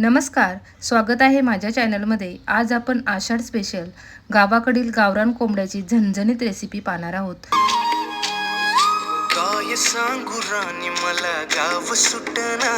नमस्कार स्वागत आहे माझ्या चॅनलमध्ये. आज आपण आषाढ स्पेशल गावाकडील गावरान कोंबड्याची झणझणीत रेसिपी पाहणार आहोत. काय सांगू राणी मला गाव सुटना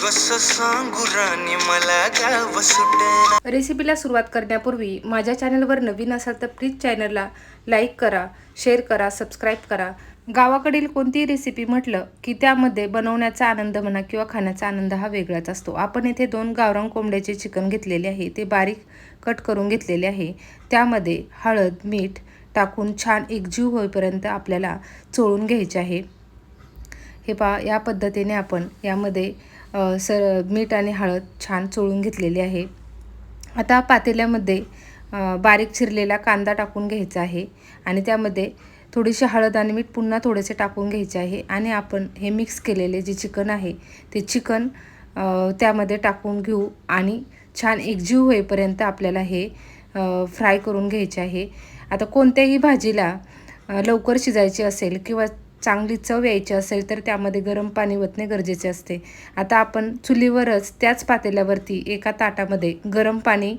कस सांगू राणी मला गाव सुटना रेसिपीला सुरुवात करण्यापूर्वी माझ्या चॅनलवर नवीन असाल तर प्लीज चॅनलला लाईक करा शेअर करा सबस्क्राईब करा. गावाकडील कोणतीही रेसिपी म्हटलं की त्यामध्ये बनवण्याचा आनंद म्हणा किंवा खाण्याचा आनंद हा वेगळाच असतो. आपण येथे दोन गावरान कोंबड्याचे चिकन घेतलेले आहे. ते बारीक कट करून घेतलेले आहे. त्यामध्ये हळद मीठ टाकून छान एकजीव होईपर्यंत आपल्याला चोळून घ्यायचे आहे. हे पा या पद्धतीने आपण यामध्ये सर मीठ आणि हळद छान चोळून घेतलेली आहे. आता पातेल्यामध्ये बारीक चिरलेला कांदा टाकून घ्यायचा आहे आणि त्यामध्ये थोडीशी हळद आणि मीठ पुन्हा थोडेसे टाकून घ्यायचे आहे आणि आपण हे मिक्स केलेले जे चिकन आहे ते चिकन त्यामध्ये टाकून घेऊ आणि छान एकजीव होईपर्यंत आपल्याला हे फ्राय करून घ्यायचे आहे. आता कोणत्याही भाजीला लवकर शिजायची असेल किंवा चांगली चव यायची असेल तर त्यामध्ये गरम पाणी ओतणे गरजेचे असते. आता आपण चुलीवरच त्याच पातेल्यावरती एका ताटामध्ये गरम पाणी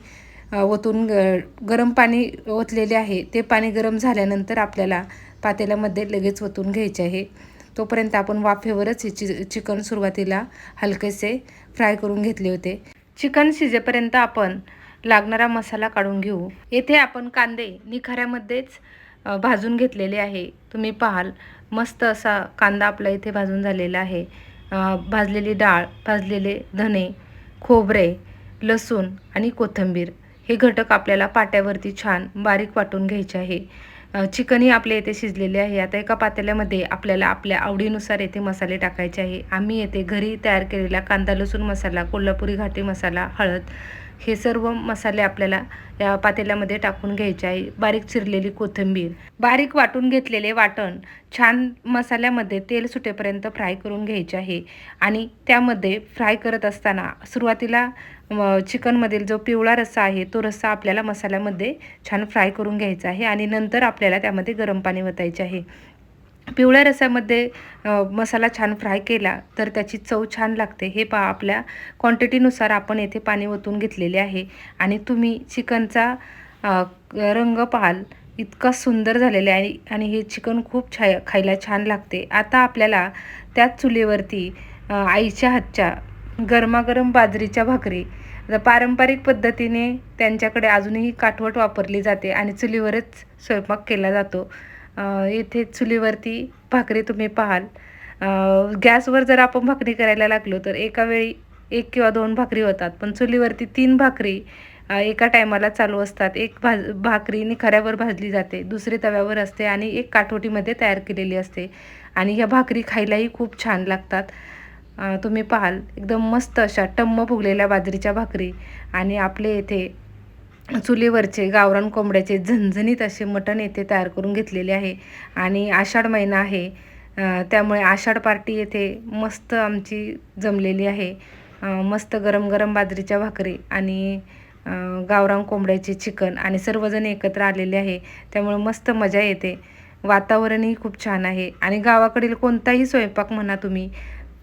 ओतून गरम पाणी ओतलेले आहे ते पाणी गरम झाल्यानंतर आपल्याला पातेल्यामध्ये लगेच ओतून घ्यायचे आहे. तोपर्यंत आपण वाफेवरच हे चि चिकन सुरुवातीला हलकेसे फ्राय करून घेतले होते. चिकन शिजेपर्यंत आपण लागणारा मसाला काढून घेऊ. येथे आपण कांदे निखाऱ्यामध्येच भाजून घेतलेले आहे. तुम्ही पाहाल मस्त असा कांदा आपला इथे भाजून झालेला आहे. भाजलेली डाळ भाजलेले धने खोबरे लसूण आणि कोथिंबीर हे घटक आपल्याला पाट्यावरती छान बारीक वाटून घ्यायचे आहे. चिकनही आपल्या येथे शिजलेले आहे. आता एका पातेल्यामध्ये आपल्याला आपल्या आवडीनुसार येथे मसाले टाकायचे आहे. आम्ही येथे घरी तयार केलेला कांदा लसूण मसाला कोल्हापुरी घाटी मसाला हळद हे सर्व मसाले आपल्याला या पातेल्यामध्ये टाकून घ्यायचे आहे. बारीक चिरलेली कोथिंबीर बारीक वाटून घेतलेले वाटण छान मसाल्यामध्ये तेल सुटेपर्यंत फ्राय करून घ्यायचे आहे. आणि त्यामध्ये फ्राय करत असताना सुरुवातीला चिकनमधील जो पिवळा रस्सा आहे तो रस्सा आपल्याला मसाल्यामध्ये छान फ्राय करून घ्यायचा आहे आणि नंतर आपल्याला त्यामध्ये गरम पाणी वतायचे आहे. पिवळ्या रसामध्ये मसाला छान फ्राय केला तर त्याची चव छान लागते. हे पहा आपल्या क्वांटिटीनुसार आपण येथे पाणी ओतून घेतलेले आहे आणि तुम्ही चिकनचा रंग पाहाल इतका सुंदर झालेला आहे आणि- हे चिकन खूप छा खायला छान लागते. आता आपल्याला त्याच चुलीवरती आईच्या हातच्या गरमागरम बाजरीच्या भाकरी पारंपरिक पद्धतीने त्यांच्याकडे अजूनही काठवट वापरली जाते आणि चुलीवरच स्वयंपाक केला जातो. येथे चुलीवरती भाकरी तुम्ही पाहाल. गॅसवर जर आपण भाकरी करायला लागलो तर एका वेळी एक किंवा दोन भाकरी होतात. पण चुलीवरती तीन भाकरी एका टायमाला चालू असतात. एक भाज भाकरी निखाऱ्यावर भाजली जाते दुसरी तव्यावर असते आणि एक काठोटीमध्ये तयार केलेली असते. आणि ह्या भाकरी खायलाही खूप छान लागतात. तुम्ही पाहाल. एकदम मस्त अशा टम्म फुगलेल्या बाजरीच्या भाकरी आणि आपले येथे चुलीवरचे गावरान कोंबड्याचे झणझणीत असे मटण येथे तयार करून घेतलेले आहे. आणि आषाढ महिना आहे. त्यामुळे आषाढ पार्टी येथे मस्त आमची जमलेली आहे. मस्त गरम गरम बाजरीच्या भाकरी आणि गावरान कोंबड्याचे चिकन आणि सर्वजण एकत्र आलेले आहे. त्यामुळे मस्त मजा येते. वातावरणही खूप छान आहे. आणि गावाकडील कोणताही स्वयंपाक म्हणा तुम्ही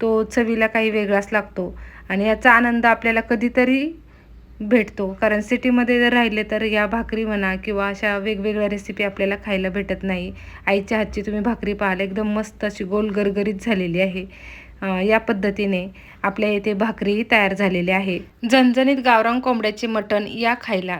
तो चवीला काही वेगळाच लागतो. आणि याचा आनंद आपल्याला कधीतरी भेटतो. कारण सिटीमध्ये जर राहिले तर या भाकरी म्हणा किंवा अशा वेगवेगळ्या रेसिपी आपल्याला खायला भेटत नाही. आईच्या हातची तुम्ही भाकरी पाहाल एकदम मस्त अशी गोल गरगरीत झालेली आहे. या पद्धतीने आपल्या येथे भाकरीही तयार झालेली आहे. झणझणीत गावरान कोंबड्याचे मटण या खायला.